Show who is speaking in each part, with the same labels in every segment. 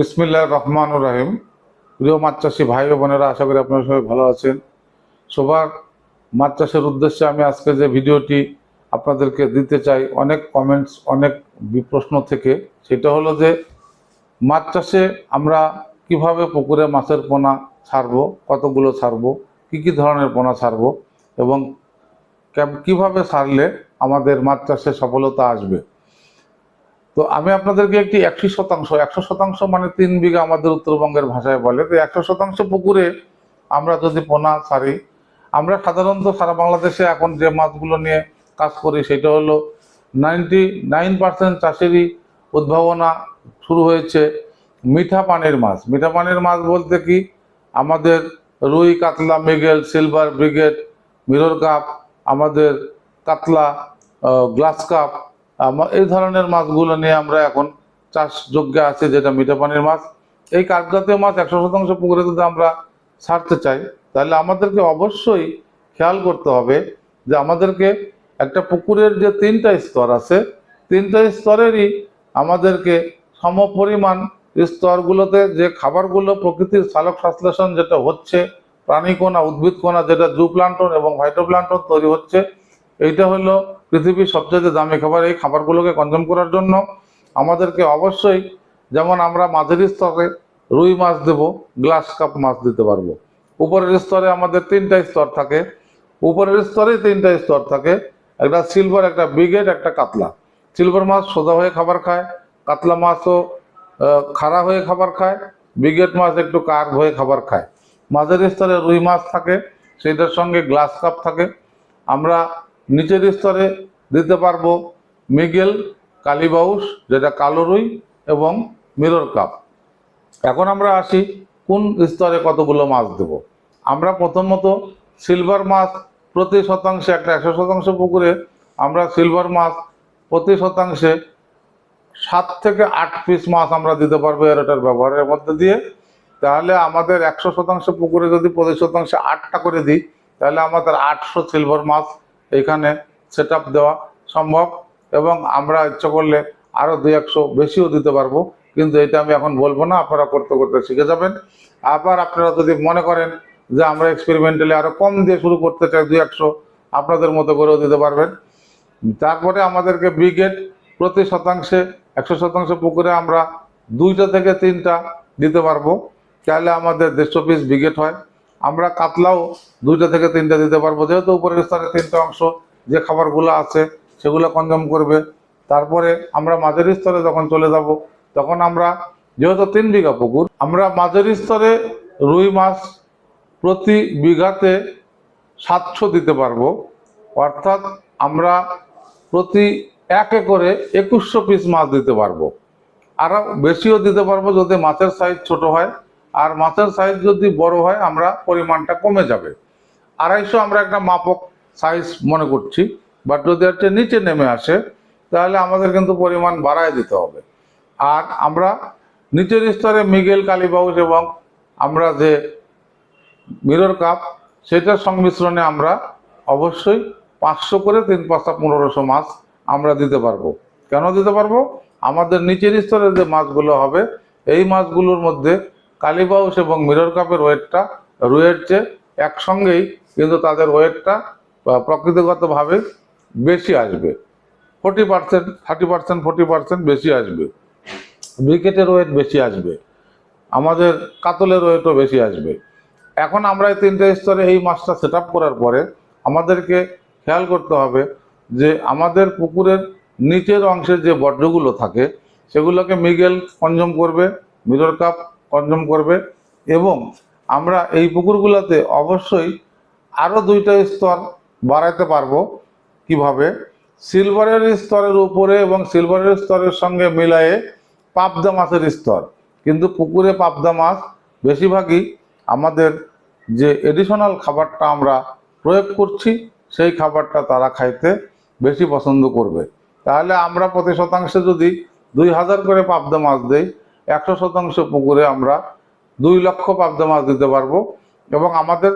Speaker 1: বিসমিল্লাহ রহমান রাহিম। প্রিয় মাছ চাষি ভাই বোনেরা, আশা করি আপনারা সবাই ভালো আছেন। সবার মাছ চাষের উদ্দেশ্যে আমি আজকে যে ভিডিওটি আপনাদেরকে দিতে চাই, অনেক কমেন্টস অনেক প্রশ্ন থেকে, সেটা হলো যে মাছ চাষে আমরা কীভাবে পুকুরে মাছের পোনা ছাড়বো, কতগুলো ছাড়ব, কি কি ধরনের পোনা ছাড়বো, এবং কীভাবে ছাড়লে আমাদের মাছ চাষে সফলতা আসবে? তো আমি আপনাদেরকে একটি একশো শতাংশ একশো শতাংশ মানে তিন বিঘা আমাদের উত্তরবঙ্গের ভাষায় বলে। তো একশো শতাংশ পুকুরে আমরা যদি পোনা ছাড়ি আমরা সাধারণত সারা বাংলাদেশে এখন যে মাছগুলো নিয়ে কাজ করি সেটা হলো নাইনটি নাইন পার্সেন্ট চাষেরই উদ্ভাবনা শুরু হয়েছে মিঠা পানির মাছ। মিঠা পানির মাছ বলতে কি? আমাদের রুই, কাতলা, মিগেল, সিলভার ব্রিগেড, মিরর কাপ, আমাদের কাতলা গ্লাস কাপ এই ধরনের মাছগুলো নিয়ে আমরা এখন চাষযোগ্য আছে, যেটা মিঠা পানির মাছ। এই কাপ জাতীয় মাছ একশো শতাংশ পুকুরে যদি আমরা ছাড়তে চাই। তাহলে আমাদেরকে অবশ্যই খেয়াল করতে হবে যে আমাদেরকে একটা পুকুরের যে তিনটা স্তর আছে, তিনটা স্তরেরই আমাদেরকে সমপরিমাণ স্তরগুলোতে যে খাবারগুলো প্রকৃতির সালোক সংশ্লেষণ যেটা হচ্ছে প্রাণীকণা উদ্ভিদ কণা যেটা জুপ্লান্টন এবং ফাইটোপ্লান্টন তৈরি হচ্ছে এইটা হলো পৃথিবীর সবচেয়ে দামি খাবার। এই খাবারগুলোকে কনজিউম করার জন্য আমাদেরকে অবশ্যই যেমন আমরা মাঝারি স্তরে রুই মাছ দেব গ্লাস কাপ মাছ দিতে পারব। উপরের স্তরে আমাদের তিনটা স্তর থাকে। উপরের স্তরে তিনটা স্তর থাকে। একটা সিলভার একটা ব্রিগেড একটা কাতলা। সিলভার মাছ সোজা হয়ে খাবার খায়, কাতলা মাছও খাড়া হয়ে খাবার খায় ব্রিগেড মাছ একটু কার্ভ হয়ে খাবার খায়। মাঝের স্তরে রুই মাছ থাকে সেটার সঙ্গে গ্লাস কাপ থাকে। আমরা নিচের স্তরে দিতে পারব মিগেল, কালীবাউস, যেটা কালো রুই এবং মিরর কাপ। এখন আমরা আসি কোন স্তরে কতগুলো মাছ দেব। আমরা প্রথমত সিলভার মাছ প্রতি শতাংশে একটা একশো শতাংশ পুকুরে আমরা সিলভার মাছ প্রতি শতাংশে সাত থেকে আট পিস মাছ আমরা দিতে পারব এরোটার ব্যবহারের মধ্যে দিয়ে। তাহলে আমাদের একশো শতাংশ পুকুরে যদি প্রতি শতাংশে আটটা করে দিই, তাহলে আমাদের আটশো সিলভার মাছ এখানে সেট দেওয়া সম্ভব এবং আমরা ইচ্ছা করলে আরও দুই একশো বেশিও দিতে পারব। কিন্তু এটা আমি এখন বলব না, আপনারা করতে করতে শিখে যাবেন। আবার আপনারা যদি মনে করেন যে আমরা এক্সপেরিমেন্টালি আরও কম দিয়ে শুরু করতে চাই দুই একশো, আপনাদের মতো করেও দিতে পারবেন। তারপরে আমাদেরকে ব্রিগেড প্রতি শতাংশে, একশো শতাংশ পুকুরে আমরা দুইটা থেকে তিনটা দিতে পারব। তাহলে আমাদের দেড়শো পিস ব্রিগেড হয়। আমরা কাতলাও দুইটা থেকে তিনটা দিতে পারব। যেহেতু উপরের স্তরে তিনটা অংশ যে খাবারগুলো আছে সেগুলো কনজাম করবে। তারপরে আমরা মাঝারি স্তরে যখন চলে যাব, তখন আমরা যেহেতু তিন বিঘা পুকুর, আমরা মাঝারি স্তরে রুই মাছ প্রতি বিঘাতে সাতশো দিতে পারব। অর্থাৎ আমরা প্রতি এক একরে একুশশো পিস মাছ দিতে পারব। আরও বেশিও দিতে পারব যদি মাছের সাইজ ছোট হয়। আর মাছের সাইজ যদি বড় হয়, আমরা পরিমাণটা কমে যাবে। আড়াইশো আমরা একটা মাপক সাইজ মনে করছি বাট যদি একটা নিচে নেমে আসে, তাহলে আমাদের কিন্তু পরিমাণ বাড়ায় দিতে হবে। আর আমরা নিচের স্তরে মিগেল, কালীবাউস এবং আমরা যে মিরর কাপ সেটার সংমিশ্রণে আমরা অবশ্যই পাঁচশো করে তিন পাঁচটা পনেরোশো মাছ আমরা দিতে পারব। কেন দিতে পারব? আমাদের নিচের স্তরের যে মাছগুলো হবে, এই মাছগুলোর মধ্যে কালীবাউস এবং মিরর কাপের ওয়েটটা রুয়ের চেয়ে একসঙ্গেই কিন্তু তাদের ওয়েটটা প্রকৃতিগতভাবে বেশি আসবে। Forty percent, thirty percent, forty percent বেশি আসবে। ব্রিকেটের ওয়েট বেশি আসবে। আমাদের কাতলের ওয়েটও বেশি আসবে। এখন আমরা এই তিনটে স্তরে এই মাছটা সেট করার পরে আমাদেরকে খেয়াল করতে হবে যে আমাদের পুকুরের নিচের অংশের যে বর্জ্যগুলো থাকে, সেগুলোকে মিগেল কনজম করবে, মিরর কাপ কনজম করবে এবং আমরা এই পুকুরগুলোতে অবশ্যই আরও দুইটা স্তর বাড়াতে পারব কীভাবে? সিলভারের স্তরের উপরে এবং সিলভারের স্তরের সঙ্গে মিলায়ে পাবদা মাছের স্তর। কিন্তু পুকুরে পাবদা মাছ বেশিরভাগই আমাদের যে এডিশনাল খাবারটা আমরা প্রয়োগ করছি, সেই খাবারটা তারা খাইতে বেশি পছন্দ করবে। তাহলে আমরা প্রতি শতাংশে যদি দুই হাজার করে পাবদা মাছ দেই একশো শতাংশ পুকুরে আমরা দুই লক্ষ পাবদা মাছ দিতে পারব এবং আমাদের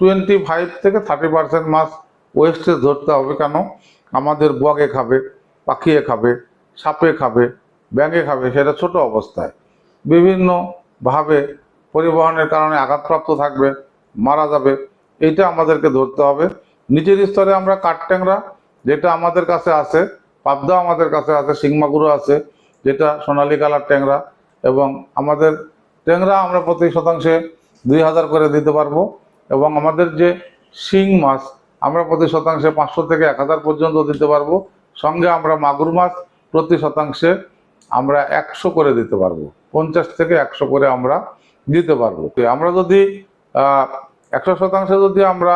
Speaker 1: টোয়েন্টি ফাইভ থেকে থার্টি পার্সেন্ট মাছ ওয়েস্টেজ ধরতে হবে কেন? আমাদের বগে খাবে পাখিয়ে খাবে, সাপে খাবে, ব্যাঙে খাবে, সেটা ছোট অবস্থায়। বিভিন্নভাবে পরিবহনের কারণে আঘাতপ্রাপ্ত থাকবে, মারা যাবে এইটা আমাদেরকে ধরতে হবে। নিচের স্তরে আমরা কাঠট্যাংরা, যেটা আমাদের কাছে আছে, পাবদা আমাদের কাছে আছে শিংমাগুড়ো আছে যেটা সোনালী কালার ট্যাংরা এবং আমাদের ট্যাংরা আমরা প্রতি শতাংশে দুই হাজার করে দিতে পারব এবং আমাদের যে শিং মাছ আমরা প্রতি শতাংশে পাঁচশো থেকে এক হাজার পর্যন্ত দিতে পারব। সঙ্গে আমরা মাগুর মাছ প্রতি শতাংশে আমরা একশো করে দিতে পারব। পঞ্চাশ থেকে একশো করে আমরা দিতে পারব। আমরা যদি একশো শতাংশে যদি আমরা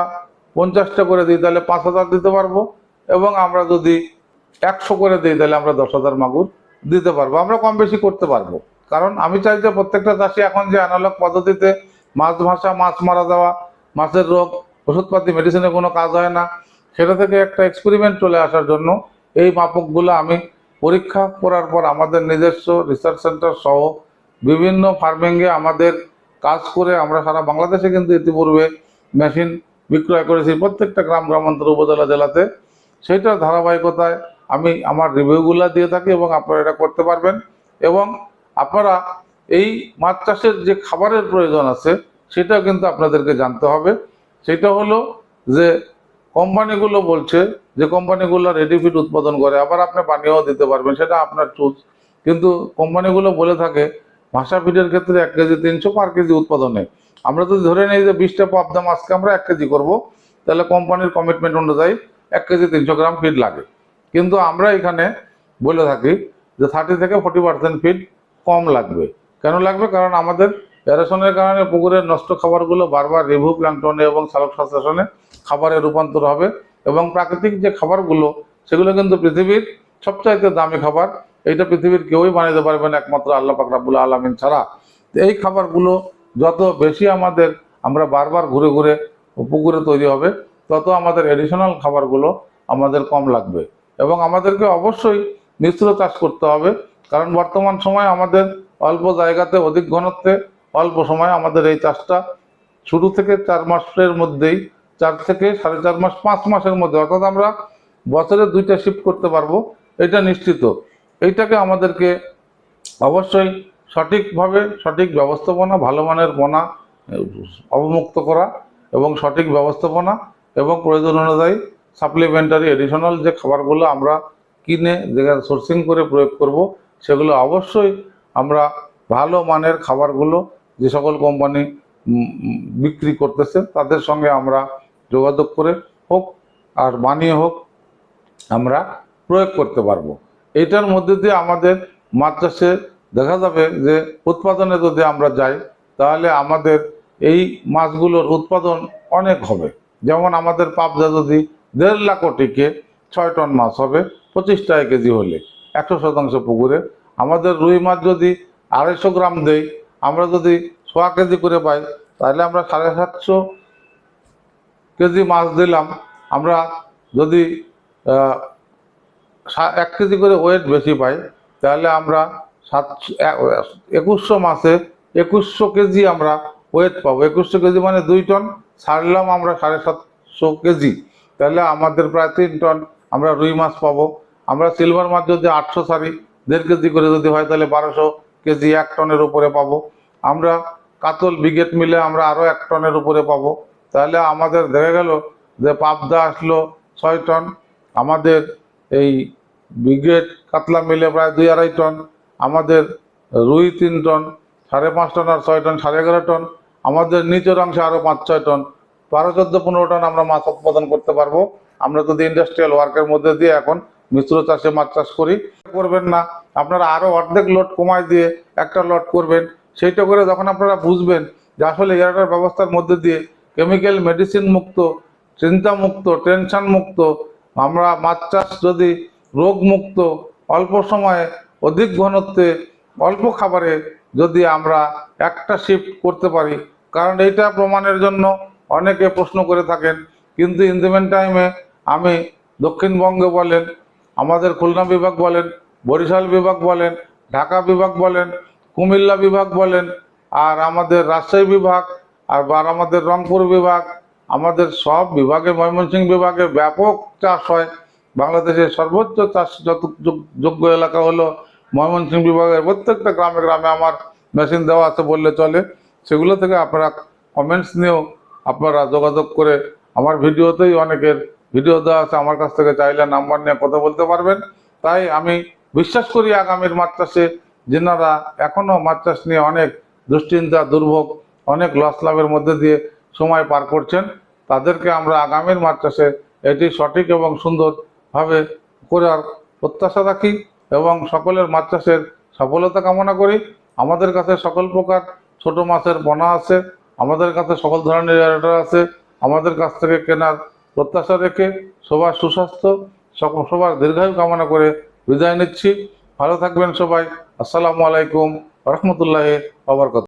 Speaker 1: পঞ্চাশটা করে দিই, তাহলে পাঁচ হাজার দিতে পারব এবং আমরা যদি একশো করে দিই, তাহলে আমরা দশ হাজার মাগুর দিতে পারব, আমরা কম বেশি করতে পারব। কারণ আমি চাই যে প্রত্যেকটা চাষি এখন যে অ্যানালগ পদ্ধতিতে মাছ ভাসা মাছ মারা যাওয়া, মাছের রোগ, ওষুধপাতি মেডিসিনে কোনো কাজ হয় না। সেটা থেকে একটা এক্সপেরিমেন্ট চলে আসার জন্য এই মাপকগুলো আমি পরীক্ষা করার পর আমাদের নিজস্ব রিসার্চ সেন্টার সহ বিভিন্ন ফার্মিংয়ে আমাদের কাজ করে আমরা সারা বাংলাদেশে কিন্তু ইতিপূর্বে মেশিন বিক্রয় করেছি। প্রত্যেকটা গ্রাম, গ্রামান্তর, উপজেলা, জেলাতে। সেইটার ধারাবাহিকতায় আমি আমার রিভিউগুলো দিয়ে থাকি এবং আপনারা এটা করতে পারবেন। এবং আপনারা এই মাছ চাষের যে খাবারের প্রয়োজন আছে, সেটাও কিন্তু আপনাদেরকে জানতে হবে। সেটা হলো যে কোম্পানিগুলো বলছে যে কোম্পানিগুলো রেডি ফিড উৎপাদন করে, আবার আপনি পানীয়ও দিতে পারবেন, সেটা আপনার চুজ কিন্তু কোম্পানিগুলো বলে থাকে ভাষা ফিডের ক্ষেত্রে এক কেজি তিনশো পার কেজি উৎপাদনে। আমরা যদি ধরে নিই যে বিশটা পাবদা মাছকে আমরা এক কেজি করব, তাহলে কোম্পানির কমিটমেন্ট অনুযায়ী এক কেজি তিনশো গ্রাম ফিড লাগে। কিন্তু আমরা এখানে বলে থাকি যে থার্টি থেকে ফোর্টি পার্সেন্ট ফিড কম লাগবে। কেন লাগবে? কারণ আমাদের এরেশনের কারণে পুকুরের নষ্ট খাবারগুলো বারবার রিভু প্ল্যাংটনে এবং সালক শাসনে খাবারে রূপান্তর হবে এবং প্রাকৃতিক যে খাবারগুলো, সেগুলো কিন্তু পৃথিবীর সবচাইতে দামি খাবার, এইটা পৃথিবীর কেউই বানাতে পারবে না একমাত্র আল্লাহ পাক রাব্বুল আলমিন ছাড়া। এই খাবারগুলো যত বেশি আমাদের আমরা বারবার ঘুরে ঘুরে পুকুরে তৈরি হবে, তত আমাদের এডিশনাল খাবারগুলো আমাদের কম লাগবে। এবং আমাদেরকে অবশ্যই মিশ্র চাষ করতে হবে। কারণ বর্তমান সময় আমাদের অল্প জায়গাতে অধিক ঘনত্বে অল্প সময় আমাদের এই চাষটা শুরু থেকে চার মাসের মধ্যেই, চার থেকে সাড়ে চার মাস, পাঁচ মাসের মধ্যে, অর্থাৎ আমরা বছরে দুইটা শিফট করতে পারব, এটা নিশ্চিত। এইটাকে আমাদেরকে অবশ্যই সঠিকভাবে সঠিক ব্যবস্থাপনা, ভালো মানের পোনা অবমুক্ত করা এবং সঠিক ব্যবস্থাপনা এবং প্রয়োজন অনুযায়ী সাপ্লিমেন্টারি এডিশনাল যে খাবারগুলো আমরা কিনে যেখানে সোর্সিং করে প্রয়োগ করব, সেগুলো অবশ্যই আমরা ভালো মানের খাবারগুলো যে সকল কোম্পানি বিক্রি করতেছে, তাদের সঙ্গে আমরা যোগাযোগ করে হোক আর বানিয়ে হোক আমরা প্রয়োগ করতে পারব। এটার মধ্যে দিয়ে আমাদের মাছ চাষে দেখা যাবে যে উৎপাদনে যদি আমরা যাই, তাহলে আমাদের এই মাছগুলোর উৎপাদন অনেক হবে। যেমন আমাদের পাবদা যদি দেড় লাখ টিকে ছয় টন মাছ হবে, পঁচিশ টাকা কেজি হলে, একশো শতাংশ পুকুরে। আমাদের রুই মাছ যদি আড়াইশো গ্রাম দেই, আমরা যদি সোয়া কেজি করে পাই, তাহলে আমরা সাড়ে সাতশো কেজি মাছ দিলাম। আমরা যদি এক কেজি করে ওয়েট বেশি পাই, তাহলে আমরা সাতশো একুশশো মাসে একুশশো কেজি আমরা ওয়েট পাবো। একুশশো কেজি মানে দুই টন, ছাড়লাম আমরা সাড়ে সাতশো কেজি। তাহলে আমাদের প্রায় তিন টন আমরা রুই মাছ পাবো। আমরা সিলভার মাছ যদি আটশো সারি, দেড় কেজি করে যদি হয় তাহলে বারোশো কেজি এক টনের উপরে পাবো। আমরা কাতল বিগেট মিলে আমরা আরও এক টনের উপরে পাবো। তাহলে আমাদের দেখা গেল যে পাবদা আসলো ছয় টন, আমাদের এই বিগেট কাতলা মিলে প্রায় দুই আড়াই টন, আমাদের রুই তিন টন, সাড়ে পাঁচ টন আর ছয় টন, সাড়ে এগারো টন, আমাদের নিচের অংশে আরও পাঁচ ছয় টন। বারো, চোদ্দ, পনেরো টন আমরা মাছ উৎপাদন করতে পারব। আমরা যদি ইন্ডাস্ট্রিয়াল ওয়ার্কের মধ্যে দিয়ে এখন মিশ্র চাষে মাছ চাষ করি, করবেন না। আপনারা আরও অর্ধেক লোড কমায় দিয়ে একটা লট করবেন। সেইটা করে যখন আপনারা বুঝবেন যে আসলে এয়ারটার ব্যবস্থার মধ্যে দিয়ে কেমিক্যাল মেডিসিন মুক্ত, চিন্তা মুক্ত টেনশন মুক্ত, আমরা মাছ চাষ যদি রোগ মুক্ত, অল্প সময়ে অধিক ঘনত্বে, অল্প খাবারে যদি আমরা একটা শিফট করতে পারি। কারণ এইটা প্রমাণের জন্য অনেকে প্রশ্ন করে থাকেন, কিন্তু ইন দ্য টাইমে আমি দক্ষিণবঙ্গে বলেন, আমাদের খুলনা বিভাগ বলেন, বরিশাল বিভাগ বলেন, ঢাকা বিভাগ বলেন, কুমিল্লা বিভাগ বলেন, আর আমাদের রাজশাহী বিভাগ, আর বা আমাদের রংপুর বিভাগ, আমাদের সব বিভাগে, ময়মনসিংহ বিভাগে ব্যাপক চাষ হয়। বাংলাদেশের সর্বোচ্চ চাষ যত যোগ্য এলাকা হলো ময়মনসিংহ বিভাগের প্রত্যেকটা গ্রামে গ্রামে আমার মেশিন দেওয়া আছে বললে চলে। সেগুলো থেকে আপনারা কমেন্টস নিয়েও আপনারা যোগাযোগ করে আমার ভিডিওতেই অনেকের ভিডিও দেওয়া আছে, আমার কাছ থেকে চাইলে নাম্বার নিয়ে কথা বলতে পারবেন। তাই আমি বিশ্বাস করি আগামীর চাষে যেনারা এখনও মাছ চাষ নিয়ে অনেক দুশ্চিন্তা, দুর্ভোগ, অনেক লস লাভের মধ্যে দিয়ে সময় পার করছেন, তাদেরকে আমরা আগামীর চাষে এটি সঠিক এবং সুন্দরভাবে করার প্রত্যাশা রাখি এবং সকলের চাষের সফলতা কামনা করি। আমাদের কাছে সকল প্রকার ছোট মাছের পোনা আছে আমাদের কাছে সকল ধরনের এয়ারটার আছে। আমাদের কাছ থেকে কেনার প্রত্যাশা রেখে সবার সুস্বাস্থ্য সবার দীর্ঘায়ু কামনা করে বিদায় নিচ্ছি। ভালো থাকবেন সবাই। আসসালামু আলাইকুম রহমতুল্লাহ আবরকত